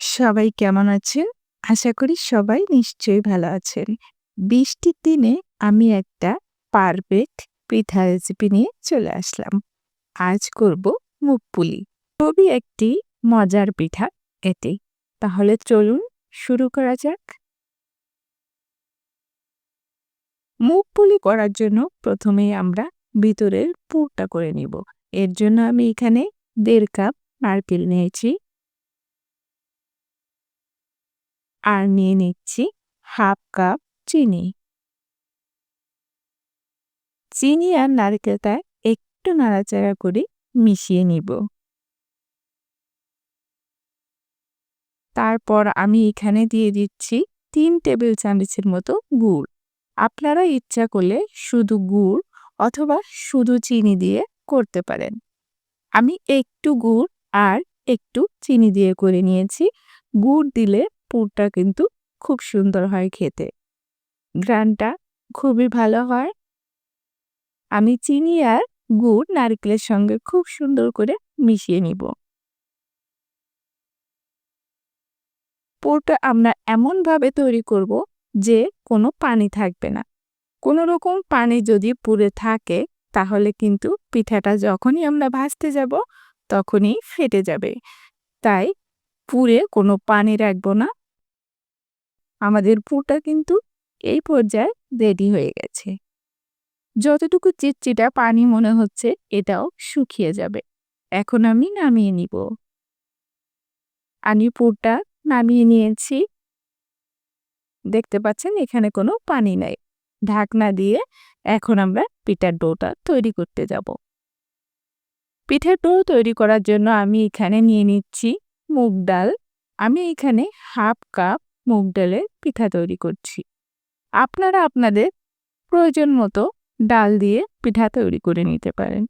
সবাই কেমন আছেন? আশা করি সবাই নিশ্চয়ই ভালো আছেন। বৃষ্টির দিনে আমি একটা পারফেক্ট পিঠা রেসিপি নিয়ে চলে আসলাম। আজ করব মুগপুলি। খুবই একটি মজার পিঠা এটি। তাহলে চলুন শুরু করা যাক। মুগপুলি করার জন্য প্রথমেই আমরা ভিতরের পুরটা করে নিব। এর জন্য আমি এখানে দেড় কাপ নারকেল নিয়েছি আর নিয়ে নিচ্ছি হাফ কাপ চিনি। চিনি আর নারকেলটা একটু নাড়াচাড়া করে মিশিয়ে নিব। তারপর আমি এখানে দিয়ে দিচ্ছি তিন টেবিল চামচের মতো গুড়। আপনারা ইচ্ছা করলে শুধু গুড় অথবা শুধু চিনি দিয়ে করতে পারেন। আমি একটু গুড় আর একটু চিনি দিয়ে করে নিয়েছি। গুড় দিলে পুরটা কিন্তু খুব সুন্দর হয় খেতে। গ্রানটা খুবই ভালো হয়। আমি চিনি আর গুড় নারকেলের সঙ্গে খুব সুন্দর করে মিশিয়ে নিব। পুরটা আমরা এমনভাবে তৈরি করব যে কোনো পানি থাকবে না। কোনো রকম পানি যদি পুরে থাকে, তাহলে কিন্তু পিঠাটা যখনই আমরা ভাজতে যাব, তখনই ফেটে যাবে। তাই পুরে কোনো পানি রাখব না। আমাদের কিন্তু এই পর্যায়ে রেডি হয়ে গেছে। যতটুকু চিটচিটা পানি মনে হচ্ছে, এটাও শুকিয়ে যাবে। এখন আমি নামিয়ে নিব। আমি পুরটা নামিয়ে নিয়েছি। দেখতে পাচ্ছেন, এখানে কোনো পানি নাই। ঢাকনা দিয়ে এখন আমরা পিঠার ডোটা তৈরি করতে যাব। পিঠার ডো তৈরি করার জন্য আমি এখানে নিয়ে নিচ্ছি মুগ ডাল। আমি এখানে হাফ কাপ মুগ ডালের পিঠা তৈরি করছি। আপনারা আপনাদের প্রয়োজন মতো ডাল দিয়ে পিঠা তৈরি করে নিতে পারেন।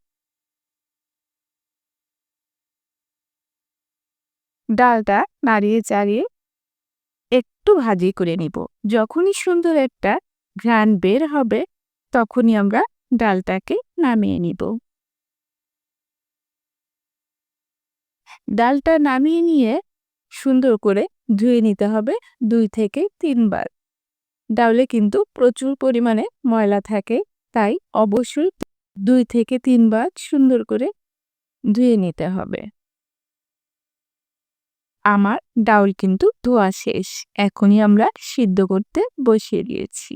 ডালটা নাড়িয়ে চাড়িয়ে একটু ভাজি করে নিব। যখনই সুন্দর একটা ঘ্রাণ বের হবে, তখনই আমরা ডালটাকে নামিয়ে নিব। ডালটা নামিয়ে নিয়ে সুন্দর করে ধুয়ে নিতে হবে দুই থেকে তিনবার। ডাউলে কিন্তু প্রচুর পরিমাণে ময়লা থাকে, তাই অবশ্যই দুই থেকে তিনবার সুন্দর করে ধুয়ে নিতে হবে। আমার ডাউল কিন্তু ধোয়া শেষ, এখনই আমরা সিদ্ধ করতে বসিয়ে দিয়েছি।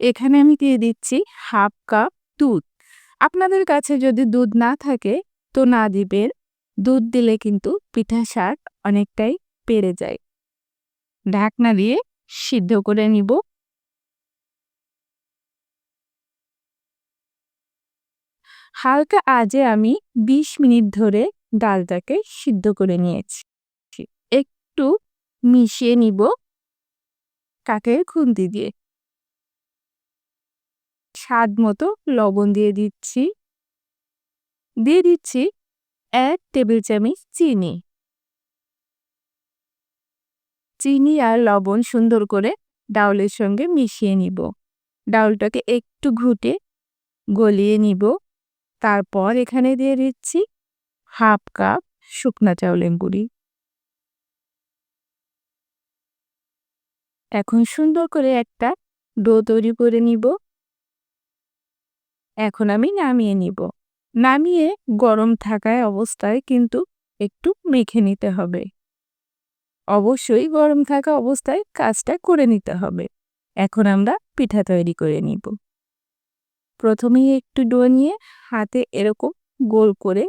এখানে আমি দিয়ে দিচ্ছি হাফ কাপ দুধ। আপনাদের কাছে যদি দুধ না থাকে, তো না দিবেন দুধ দিলে কিন্তু পিঠা শাক অনেকটাই পেরে যায়। ঢাকনা দিয়ে সিদ্ধ করে নিব। হালকা আজে আমি ২০ মিনিট ধরে ডালটাকে সিদ্ধ করে নিয়েছি। একটু মিশিয়ে নিব কাকের খুন্তি দিয়ে। স্বাদ মতো লবণ দিয়ে দিচ্ছি। দিয়ে দিচ্ছি এক টেবিল চামচ চিনি। চিনি আর লবণ সুন্দর করে ডাউলের সঙ্গে মিশিয়ে নিব। ডাউলটাকে একটু ঘুটে গলিয়ে নিব। তারপর এখানে দিয়ে দিচ্ছি হাফ কাপ শুকনা চাউলের গুঁড়ি। এখন সুন্দর করে একটা ডো তৈরি করে নিব। এখন আমি নামিয়ে নিব। নামিয়ে গরম থাকায় অবস্থায় কিন্তু একটু মেখে নিতে হবে। অবশ্যই গরম থাকা অবস্থায় কাজটা করে নিতে হবে। এখন আমরা পিঠা তৈরি করে নিব। প্রথমেই একটু ডো নিয়ে হাতে এরকম গোল করে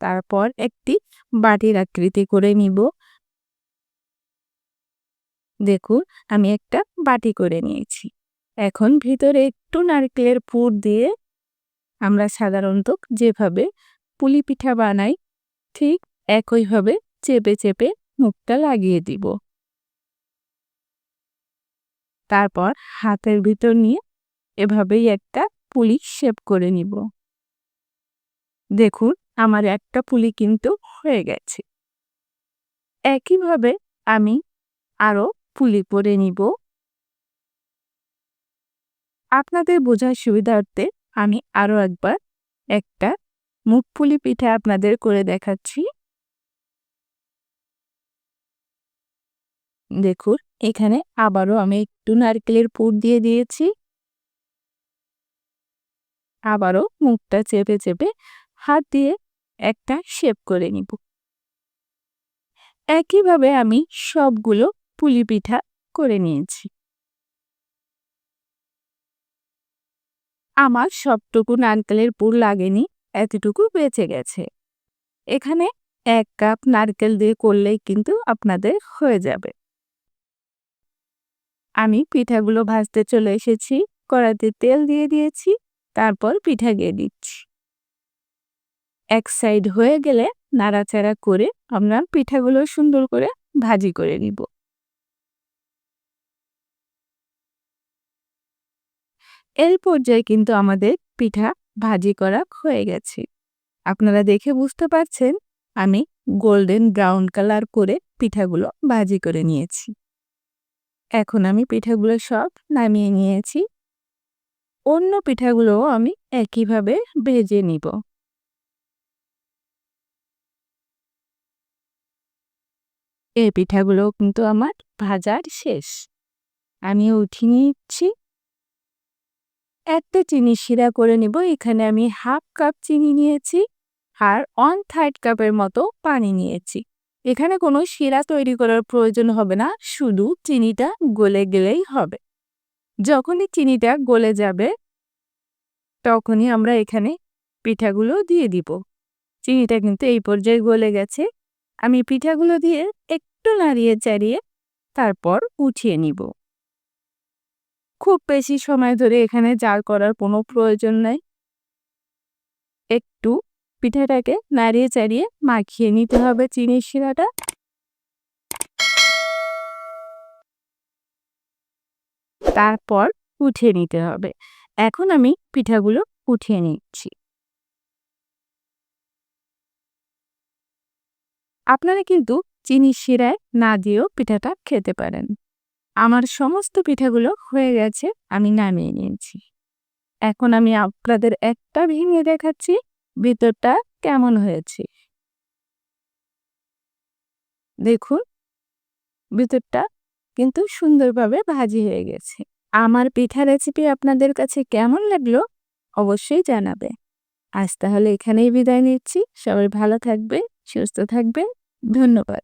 তারপর একটি বাটির আকৃতি করে নিব। দেখুন, আমি একটা বাটি করে নিয়েছি। এখন ভিতরে একটু নারকেলের পুর দিয়ে আমরা সাধারণত যেভাবে পুলি পিঠা বানাই, ঠিক একইভাবে চেপে চেপে মুখটা লাগিয়ে দিব। তারপর হাতের ভিতর নিয়ে এভাবেই একটা পুলি শেপ করে নিব। দেখুন, আমার একটা পুলি কিন্তু হয়ে গেছে। একইভাবে আমি আরও পুলি করে নিব। আপনাদের বোঝার সুবিধার্থে আমি আরও একবার একটা মুখ পুলি পিঠা আপনাদের করে দেখাচ্ছি। দেখুন, এখানে আবারও আমি একটু নারকেলের পুর দিয়ে দিয়েছি। আবারও মুখটা চেপে চেপে হাত দিয়ে একটা শেপ করে নিব। একইভাবে আমি সবগুলো পুলি পিঠা করে নিয়েছি। আমার সবটুকু নারকেলের পুর লাগেনি, এতটুকু বেঁচে গেছে। এখানে এক কাপ নারকেল দিয়ে করলেই কিন্তু আপনাদের হয়ে যাবে। আমি পিঠাগুলো ভাজতে চলে এসেছি কড়াতে তেল দিয়ে দিয়েছি, তারপর পিঠা দিয়ে দিচ্ছি। এক সাইড হয়ে গেলে নাড়াচাড়া করে আমরা পিঠাগুলো সুন্দর করে ভাজি করে নিব। এই পর্যায়ে কিন্তু আমাদের পিঠা ভাজি করা হয়ে গেছে। আপনারা দেখে বুঝতে পারছেন আমি গোল্ডেন ব্রাউন কালার করে পিঠাগুলো ভাজি করে নিয়েছি। এখন আমি পিঠাগুলো সব নামিয়ে নিয়েছি। অন্য পিঠাগুলোও আমি একইভাবে ভেজে নিব। এই পিঠাগুলো কিন্তু আমার ভাজার শেষ। আমি উঠিয়ে নিচ্ছি। একটা চিনি শিরা করে নিব, এখানে আমি হাফ কাপ চিনি নিয়েছি আর ওয়ান থার্ড কাপের মতো পানি নিয়েছি। এখানে কোনো শিরা তৈরি করার প্রয়োজন হবে না, শুধু চিনিটা গলে গেলেই হবে। যখনই চিনিটা গলে যাবে, তখনই আমরা এখানে পিঠাগুলো দিয়ে দিব। চিনিটা কিন্তু এই পর্যায়ে গলে গেছে। আমি পিঠাগুলো দিয়ে একটু নাড়িয়ে চাড়িয়ে তারপর উঠিয়ে নিব। খুব বেশি সময় ধরে এখানে জাল করার কোনো প্রয়োজন নাই। একটু পিঠাটাকে নাড়িয়ে চাড়িয়ে মাখিয়ে নিতে হবে চিনির শিরাটা। তারপর উঠিয়ে নিতে হবে। এখন আমি পিঠাগুলো উঠিয়ে নিচ্ছি। আপনারা কিন্তু চিনির শিরায় না দিয়েও পিঠাটা খেতে পারেন। আমার সমস্ত পিঠাগুলো হয়ে গেছে, আমি নামিয়ে নিয়েছি। এখন আমি আপনাদের একটা ভেঙে দেখাচ্ছি, ভিতরটা কেমন হয়েছে। দেখুন, ভিতরটা কিন্তু সুন্দরভাবে ভাজি হয়ে গেছে। আমার পিঠা রেসিপি আপনাদের কাছে কেমন লাগল অবশ্যই জানাবে। আজ তাহলে এখানেই বিদায় নিচ্ছি। সবাই ভালো থাকবে সুস্থ থাকবে ধন্যবাদ।